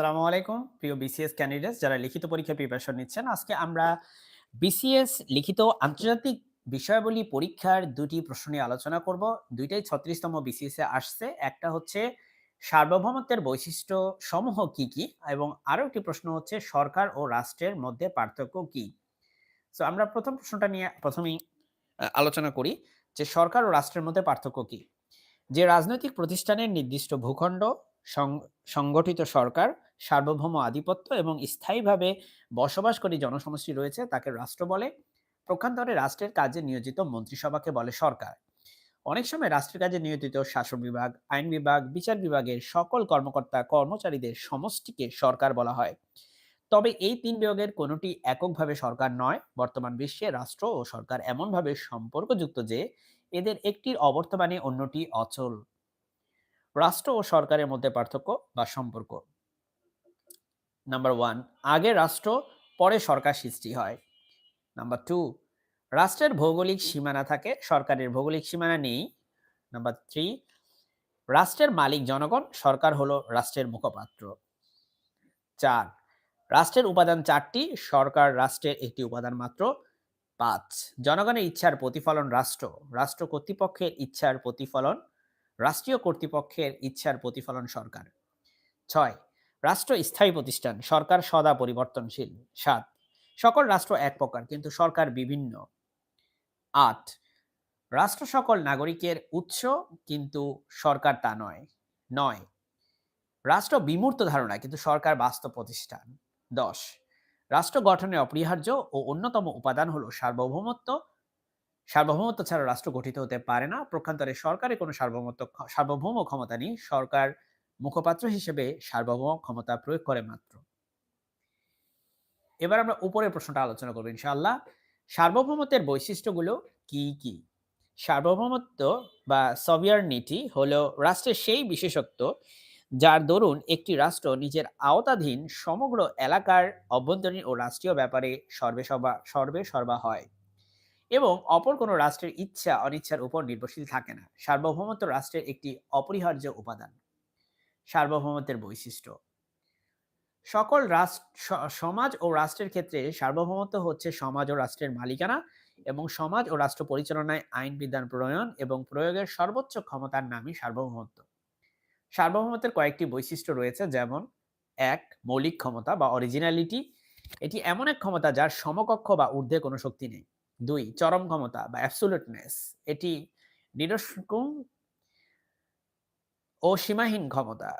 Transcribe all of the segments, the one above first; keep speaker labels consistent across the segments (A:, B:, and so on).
A: আসসালামু আলাইকুম। প্রিয় বিসিএস ক্যান্ডিডেটস যারা লিখিত পরীক্ষা প্রিপারেশন নিচ্ছেন, আজকে আমরা বিসিএস লিখিত আন্তর্জাতিক বিষয়াবলী পরীক্ষার দুটি প্রশ্ন নিয়ে আলোচনা করব। দুইটাই ছত্রিশতম বিসিএস এ আসছে। একটা হচ্ছে সার্বভৌমত্বের বৈশিষ্ট্য সমূহ কি কি? এবং আরও একটি প্রশ্ন হচ্ছে সরকার ও রাষ্ট্রের মধ্যে পার্থক্য কি? সো আমরা প্রথম প্রশ্নটা নিয়ে প্রথমেই আলোচনা করি যে সরকার ও রাষ্ট্রের মধ্যে পার্থক্য কি? যে রাজনৈতিক প্রতিষ্ঠানের নির্দিষ্ট ভূখণ্ড সংগঠিত সরকার সার্বভৌম আধিপত্য এবং স্থায়ীভাবে বসবাসকারী জনসমষ্টি রয়েছে, তাকে রাষ্ট্র বলে। প্রক্ষান্তরে রাষ্ট্রের কাজে নিয়োজিত মন্ত্রিসভাকে বলে সরকার। অনেক সময় রাষ্ট্রের কাজে নিয়োজিত শাসন বিভাগ, আইন বিভাগ, বিচার বিভাগের সকল কর্মকর্তা, কর্মচারীদের সমষ্টিকে সরকার বলা হয়। তবে এই তিন বিভাগের কোনোটি এককভাবে সরকার নয়। বর্তমান বিশ্বে রাষ্ট্র ও সরকার এমনভাবে সম্পর্কযুক্ত যে, এদের একটির অবর্তমানে অন্যটি অচল। রাষ্ট্র ও সরকারের মধ্যে পার্থক্য বা সম্পর্ক। নাম্বার ওয়ান আগে রাষ্ট্র, পরে সরকার সৃষ্টি হয়। নাম্বার টু রাষ্ট্রের ভৌগোলিক সীমানা থাকে, সরকারের ভৌগোলিক সীমানা নেই। নাম্বার থ্রি রাষ্ট্রের মালিক জনগণ, সরকার হলো রাষ্ট্রের মুখপাত্র। চার, রাষ্ট্রের উপাদান চারটি, সরকার রাষ্ট্রের একটি উপাদান মাত্র। পাঁচ, জনগণের ইচ্ছার প্রতিফলন রাষ্ট্র রাষ্ট্র কর্তৃপক্ষের ইচ্ছার প্রতিফলন, রাষ্ট্রীয় কর্তৃপক্ষের ইচ্ছার প্রতিফলন সরকার। ছয় রাষ্ট্র স্থায়ী প্রতিষ্ঠান, সরকার সদা পরিবর্তনশীল। সাত, সকল রাষ্ট্র এক প্রকার, কিন্তু সরকার বিভিন্ন। আট, রাষ্ট্র সকল নাগরিকের উৎস, কিন্তু সরকার তা নয়। নয়, রাষ্ট্র বিমূর্ত ধারণা, কিন্তু সরকার বাস্তব প্রতিষ্ঠান। দশ, রাষ্ট্র গঠনে অপরিহার্য ও অন্যতম উপাদান হলো সার্বভৌমত্ব। সার্বভৌমত্ব ছাড়া রাষ্ট্র গঠিত হতে পারে না। প্রক্ষান্তরে সরকারের কোনো সার্বভৌমত্ব সার্বভৌম ক্ষমতা নেই। সরকার মুখপাত্র হিসেবে সার্বভৌম ক্ষমতা প্রয়োগ করে মাত্র। এবার আমরা উপরের প্রশ্নটা আলোচনা করব ইনশাআল্লাহ। সার্বভৌমত্বের বৈশিষ্ট্যগুলো কি কি? সার্বভৌমত্ব বা সবিয়ারনিটি হলো রাষ্ট্রের সেই বিশেষত্ব যার দরুন একটি রাষ্ট্র নিজের আওতাধীন সমগ্র এলাকার অভ্যন্তরীণ ও রাষ্ট্রীয় ব্যাপারে সর্বে সর্বা সর্বে সর্বা হয় এবং অপর কোনো রাষ্ট্রের ইচ্ছা, অনিচ্ছার উপর নির্ভরশীল থাকে না। সার্বভৌমত্ব রাষ্ট্রের একটি অপরিহার্য উপাদান। সার্বভৌমত্বের বৈশিষ্ট্য। সকল রাষ্ট্র সমাজ ও রাষ্ট্রের ক্ষেত্রে সার্বভৌমত্ব হচ্ছে সমাজ ও রাষ্ট্রের মালিকানা এবং সমাজ ও রাষ্ট্র পরিচালনায় আইন, বিধান, প্রণয়ন এবং প্রয়োগের সর্বোচ্চ ক্ষমতার নামই সার্বভৌমত্ব। সার্বভৌমত্বের কয়েকটি বৈশিষ্ট্য রয়েছে যেমন, এক, মৌলিক ক্ষমতা বা অরিজিনালিটি এটি এমন এক ক্ষমতা যার সমকক্ষ বা ঊর্ধ্বে কোনো শক্তি নেই। দুই, চরম ক্ষমতা বা অ্যাবসোলুটনেস এটি নিরস্কুম ও সীমাহীন ক্ষমতা।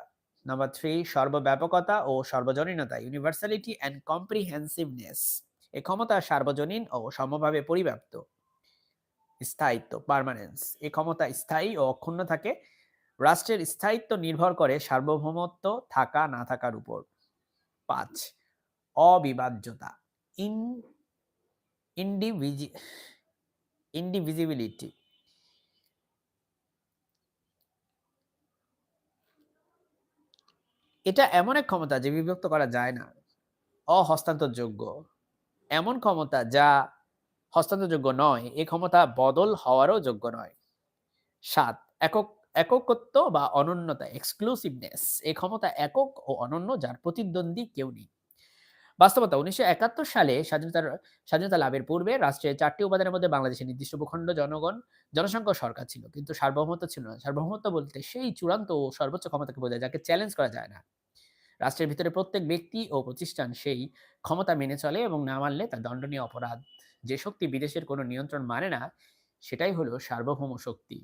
A: নাম্বার থ্রি সর্বব্যাপকতা ও সর্বজনীনতা ইউনিভার্সালিটি অ্যান্ড কম্প্রিহেন্সিভনেস এ ক্ষমতা সার্বজনীন ও সমভাবে পরিব্যাপ্ত। স্থায়িত্ব পার্মানেন্স এ ক্ষমতা স্থায়ী ও অক্ষুণ্ণ থাকে। রাষ্ট্রের স্থায়িত্ব নির্ভর করে সার্বভৌমত্ব থাকা, না থাকার উপর। পাঁচ, অবিভাজ্যতা। ইন, ইন্ডিভিজি, ইন্ডিভিজিবিলিটি। এটা এমন এক ক্ষমতা যে বিভক্ত করা যায় না। অহস্তান্তরযোগ্য। এমন ক্ষমতা যা হস্তান্তরযোগ্য নয়, এ ক্ষমতা বদল হওয়ারও যোগ্য নয়। সাত, একক, এককত্ব বা অনন্যতা এক্সক্লুসিভনেস এ ক্ষমতা একক ও অনন্য যার প্রতিদ্বন্দ্বী কেউ নেই। বাস্তবতা, উনিশশো একাত্তর সালে স্বাধীনতার, স্বাধীনতা লাভের পূর্বে রাষ্ট্রের চারটি উপাদানের মধ্যে বাংলাদেশের নির্দিষ্ট ভূখণ্ড, জনগণ জনসংখ্যা সরকার ছিল, কিন্তু সার্বভৌমত্ব ছিল না। সার্বভৌমত্ব বলতে সেই চূড়ান্ত ও সর্বোচ্চ ক্ষমতাকে বোঝায়, যাকে চ্যালেঞ্জ করা যায় না। রাষ্ট্রের ভিতরে প্রত্যেক ব্যক্তি ও প্রতিষ্ঠান সেই ক্ষমতা মেনে চলে এবং না মানলে তা দণ্ডনীয় অপরাধ। যে শক্তি বিদেশের কোনো নিয়ন্ত্রণ মানে না, সেটাই হলো সার্বভৌম শক্তি।